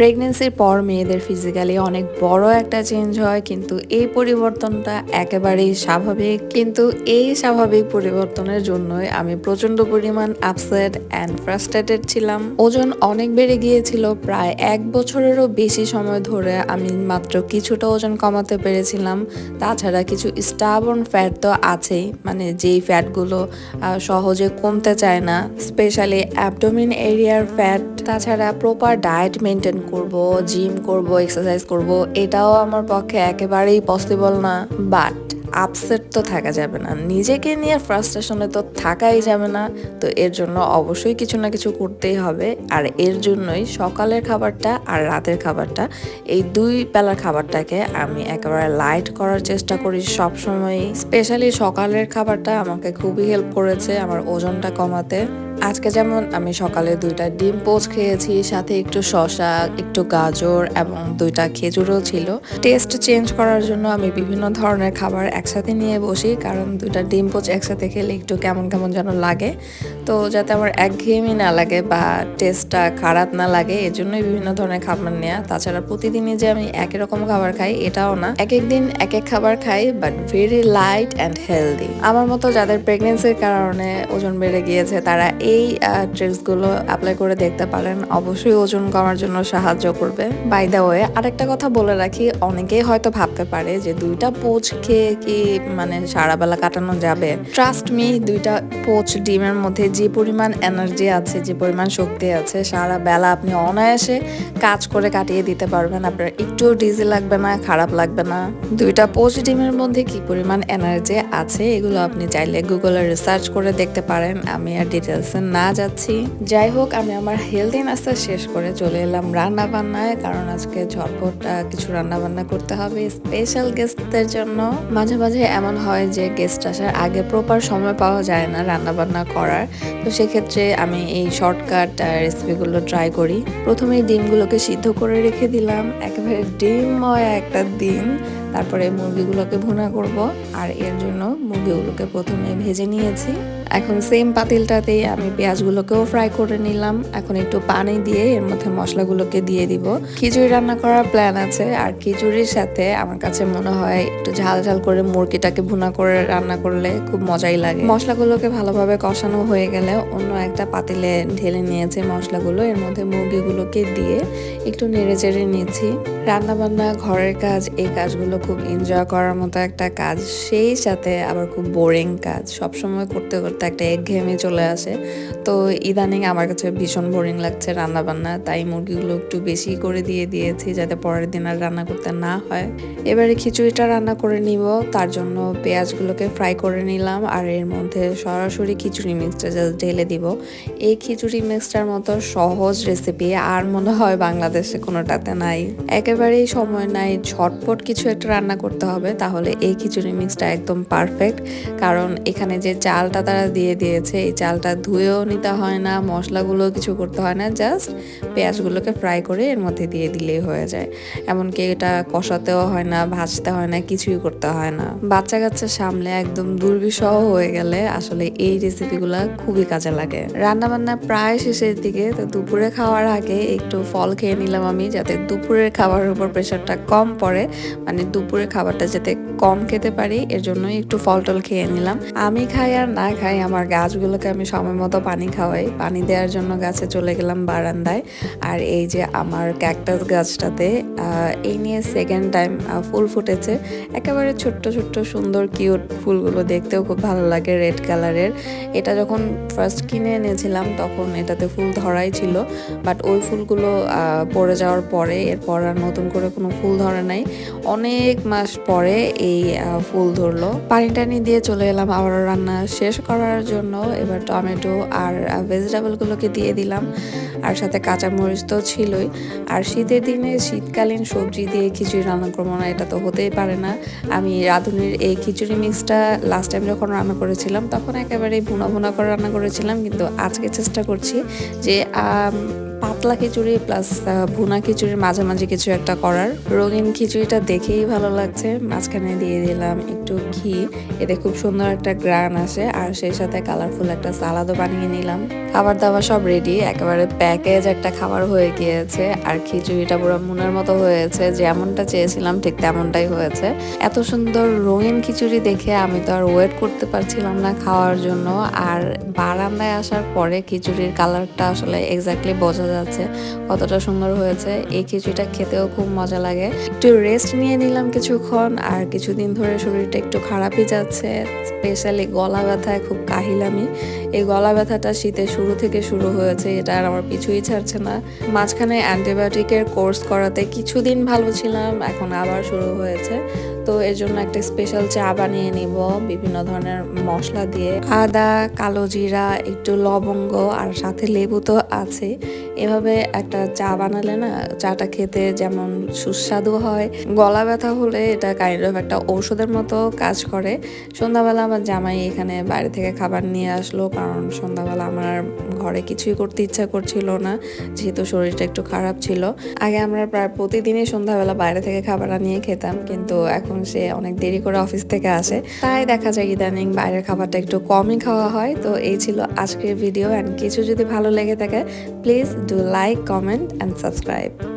প্রেগনেন্সির পর মেয়েদের ফিজিক্যালি অনেক বড় একটা চেঞ্জ হয়, কিন্তু এই পরিবর্তনটা একেবারেই স্বাভাবিক। কিন্তু এই স্বাভাবিক পরিবর্তনের জন্যই আমি প্রচণ্ড পরিমাণ আপসেট অ্যান্ড ফ্রাস্ট্রেটেড ছিলাম। ওজন অনেক বেড়ে গিয়েছিল, প্রায় এক বছরেরও বেশি সময় ধরে আমি মাত্র কিছুটা ওজন কমাতে পেরেছিলাম। তাছাড়া কিছু স্টাবন ফ্যাট তো আছেই মানে যেই ফ্যাটগুলো সহজে কমতে চায় না স্পেশালি অ্যাবডোমিন এরিয়ার ফ্যাট তাছাড়া প্রপার ডায়েট মেনটেন করব জিম করব এক্সারসাইজ করব, এটাও আমার পক্ষে একেবারেই পসিবল না। বাট আপসেট তো থাকা যাবে না। নিজেকে নিয়ে ফ্রাস্ট্রেশনে তো থাকাই যাবে না। তো এর জন্য অবশ্যই কিছু না কিছু করতেই হবে। আর এর জন্যই সকালের খাবারটা আর রাতের খাবারটা, এই দুই বেলার খাবারটাকে আমি একেবারে লাইট করার চেষ্টা করি সব সময়ই স্পেশালি সকালের খাবারটা আমাকে খুবই হেল্প করেছে আমার ওজনটা কমাতে। আজকে যেমন আমি সকালে দুইটা ডিম পোচ খেয়েছি, সাথে একটু শশা একটু গাজর এবং দুইটা খেজুরও ছিল। টেস্ট চেঞ্জ করার জন্য আমি বিভিন্ন ধরনের খাবার একসাথে নিয়ে বসি, কারণ দুইটা ডিম পোচ একসাথে খেলে একটু কেমন কেমন যেন লাগে। তো যাতে আমার একঘেয়েমি না লাগে বা টেস্টটা খারাপ না লাগে এর জন্যই বিভিন্ন ধরনের খাবার নেওয়া তাছাড়া প্রতিদিনই যে আমি একই রকম খাবার খাই, এটাও না। এক এক দিন এক এক খাবার খাই but very light and healthy আমার মতো যাদের প্রেগনেন্সির কারণে ওজন বেড়ে গিয়েছে, তারা এই ট্রিক্সগুলো অ্যাপ্লাই করে দেখতে পারেন। অবশ্যই ওজন কমার জন্য সাহায্য করবে। বাই দ্য ওয়ে আরেকটা কথা বলে রাখি, অনেকেই হয়তো ভাবতে পারে যে দুইটা পোচ খেয়ে কি মানে সারা বেলা কাটানো যাবে? ট্রাস্ট মি দুইটা পোচ ডিমের মধ্যে যে পরিমাণ এনার্জি আছে, যে পরিমাণ শক্তি আছে, সারা বেলা আপনি অনায়াসে কাজ করে কাটিয়ে দিতে পারবেন। আপনার একটুও ডিজি লাগবে না, খারাপ লাগবে না। দুইটা পোচ ডিমের মধ্যে কি পরিমাণ এনার্জি আছে, এগুলো আপনি চাইলে গুগলে রিসার্চ করে দেখতে পারেন। আমি আর ডিটেলসে না যাচ্ছি। যাই হোক, আমি আমার হেলদি নাস্তা শেষ করে চলে এলাম রান্না বান্নায় কারণ আজকে ঝটপট কিছু রান্না বান্না করতে হবে স্পেশাল গেস্টদের জন্য। মাঝে মাঝে এমন হয় যে গেস্ট আসার আগে প্রপার সময় পাওয়া যায় না রান্না বান্না করার। তো সেক্ষেত্রে আমি এই শর্টকাট রেসিপিগুলো ট্রাই করি। প্রথমে ডিমগুলোকে সিদ্ধ করে রেখে দিলাম। একেবারে ডিমময় একটা দিন। তারপরে মুরগিগুলোকে ভুনা করব, আর এর জন্য মুরগিগুলোকে প্রথমে ভেজে নিয়েছি। এখন সেম পাতিলটাতেই আমি পেঁয়াজগুলোকেও ফ্রাই করে নিলাম। এখন একটু পানি দিয়ে এর মধ্যে মশলাগুলোকে দিয়ে দিব। খিচুড়ি রান্না করার প্ল্যান আছে, আর খিচুড়ির সাথে আমার কাছে মনে হয় একটু ঝাল ঝাল করে মুরগিটাকে ভুনা করে রান্না করলে খুব মজাই লাগে। মশলাগুলোকে ভালোভাবে কষানো হয়ে গেলে অন্য একটা পাতিলে ঢেলে নিয়েছি মশলাগুলো। এর মধ্যে মুরগিগুলোকে দিয়ে একটু নেড়ে চেড়ে নিচ্ছি। রান্না বান্না ঘরের কাজ, এই কাজগুলো খুব এনজয় করার মতো একটা কাজ। সেই সাথে আবার খুব বোরিং কাজ। সবসময় করতে করতে একটা একঘেয়েমি চলে আসে। তো ইদানিং আমার কাছে ভীষণ বোরিং লাগছে রান্না বান্না তাই মুরগিগুলো একটু বেশি করে দিয়ে দিয়েছি যাতে পরের দিন আর রান্না করতে না হয়। এবারে খিচুড়িটা রান্না করে নিব। তার জন্য পেঁয়াজগুলোকে ফ্রাই করে নিলাম। আর এর মধ্যে সরাসরি খিচুড়ি মিক্সটা জাস্ট ঢেলে দিব। এই খিচুড়ি মিক্সটার মতো সহজ রেসিপি আর মনে হয় বাংলাদেশে কোনোটাতে নাই। একেবারেই সময় নাই। ঝটপট কিছু একটা রান্না করতে হবে, তাহলে এই খিচুড়ি মিক্সটা একদম পারফেক্ট কারণ এখানে যে চালটা তারা দিয়ে দিয়েছে, এই চালটা ধুয়েও নিতে হয় না মশলাগুলো কিছু করতে হয় না জাস্ট পেঁয়াজগুলোকে ফ্রাই করে এর মধ্যে দিয়ে দিলেই হয়ে যায়। এমনকি এটা কষাতেও হয় না, ভাজতে হয় না, কিছুই করতে হয় না। বাচ্চা কাচ্চা সামলে একদম দুর্বিষহ হয়ে গেলে আসলে এই রেসিপিগুলো খুবই কাজে লাগে। রান্নাবান্না প্রায় শেষের দিকে, তো দুপুরে খাওয়ার আগে একটু ফল খেয়ে নিলাম আমি, যাতে দুপুরের খাবারের উপর প্রেশারটা কম পড়ে। মানে দুপুরের খাবারটা যাতে কম খেতে পারি, এর জন্যই একটু ফল টল খেয়ে নিলাম। আমি খাই আর না খাই, আমার গাছগুলোকে আমি সময় মতো পানি খাওয়াই। পানি দেওয়ার জন্য গাছে চলে গেলাম বারান্দায়। আর এই যে আমার ক্যাকটাস গাছটাতে এই নিয়ে সেকেন্ড টাইম ফুল ফুটেছে। একেবারে ছোট্ট ছোট্ট, সুন্দর কিউট ফুলগুলো দেখতেও খুব ভালো লাগে রেড কালারের এটা যখন ফার্স্ট কিনে এনেছিলাম, তখন এটাতে ফুল ধরাই ছিল। বাট ওই ফুলগুলো পড়ে যাওয়ার পরে, এরপর আর নতুন করে কোনো ফুল ধরে নাই। অনেক মাস পরে এই ফুল ধরলো। পানি টানি দিয়ে চলে এলাম, আবারও রান্না শেষ করার জন্য। এবার টমেটো আর ভেজিটেবলগুলোকে দিয়ে দিলাম। আর সাথে কাঁচামরিচ তো ছিলই। আর শীতের দিনে শীতকালীন সবজি দিয়ে খিচুড়ি রান্না করব না, এটা তো হতেই পারে না। আমি রাঁধুনির এই খিচুড়ি মিক্সটা লাস্ট টাইম যখন রান্না করেছিলাম, তখন একেবারেই ভুনা ভুনা করে রান্না করেছিলাম। কিন্তু আজকে চেষ্টা করছি যে পাতলা খিচুড়ি প্লাস ভুনা খিচুড়ির মাঝামাঝি কিছু একটা করার। রঙিন খিচুড়িটা দেখেই ভালো লাগছে। মাঝখানে দিয়ে দিলাম একটু ঘি। এতে খুব সুন্দর একটা গ্রান আসে। আর সেই সাথে কালারফুল একটা সালাদও বানিয়ে নিলাম। খাবার দাবার সব রেডি একেবারে প্যাকেজ একটা খাবার হয়ে গিয়েছে। আর খিচুড়িটা পুরো মনের মতো হয়েছে। যেমনটা চেয়েছিলাম, ঠিক তেমনটাই হয়েছে। এত সুন্দর রঙিন খিচুড়ি দেখে আমি তো আর ওয়েট করতে পারছিলাম না খাওয়ার জন্য। আর বারান্দায় আসার পরে খিচুড়ির কালারটা আসলে এক্স্যাক্টলি বোঝা যাচ্ছে কতটা সুন্দর হয়েছে। এই খিচুড়িটা খেতেও খুব মজা লাগে। একটু রেস্ট নিয়ে নিলাম কিছুক্ষণ, আর কিছুদিন ধরে শরীরটা একটু খারাপই যাচ্ছে। স্পেশালি গলা ব্যথায় খুব কাহিলামি এই গলা ব্যথাটা শীতের শুরু থেকে শুরু হয়েছে, এটা আর আমার পিছুই ছাড়ছে না। মাঝখানে অ্যান্টিবায়োটিকের কোর্স করাতে কিছুদিন ভালো ছিলাম, এখন আবার শুরু হয়েছে। তো এর জন্য একটা স্পেশাল চা বানিয়ে নিব, বিভিন্ন ধরনের মশলা দিয়ে। আদা, কালো জিরা, একটু লবঙ্গ আর সাথে লেবু তো আছে। এভাবে একটা চা বানালে না, চাটা খেতে যেমন সুস্বাদু হয়। গলা ব্যথা হলে এটা কাইন্ড অফ একটা ঔষধের মতো কাজ করে। সন্ধ্যাবেলা আমার জামাই এখানে বাইরে থেকে খাবার নিয়ে আসলো, কারণ সন্ধ্যাবেলা আমার ঘরে কিছুই করতে ইচ্ছা করছিল না, যেহেতু শরীরটা একটু খারাপ ছিল। আগে আমরা প্রায় প্রতিদিনই সন্ধ্যাবেলা বাইরে থেকে খাবার আনিয়ে খেতাম, কিন্তু এখন সে অনেক দেরি করে অফিস থেকে আসে। তাই দেখা যায় ইদানিং বাইরের খাবারটা একটু কমই খাওয়া হয়। তো এই ছিল আজকের ভিডিও। অ্যান্ড কিছু যদি ভালো লেগে থাকে please do like comment and subscribe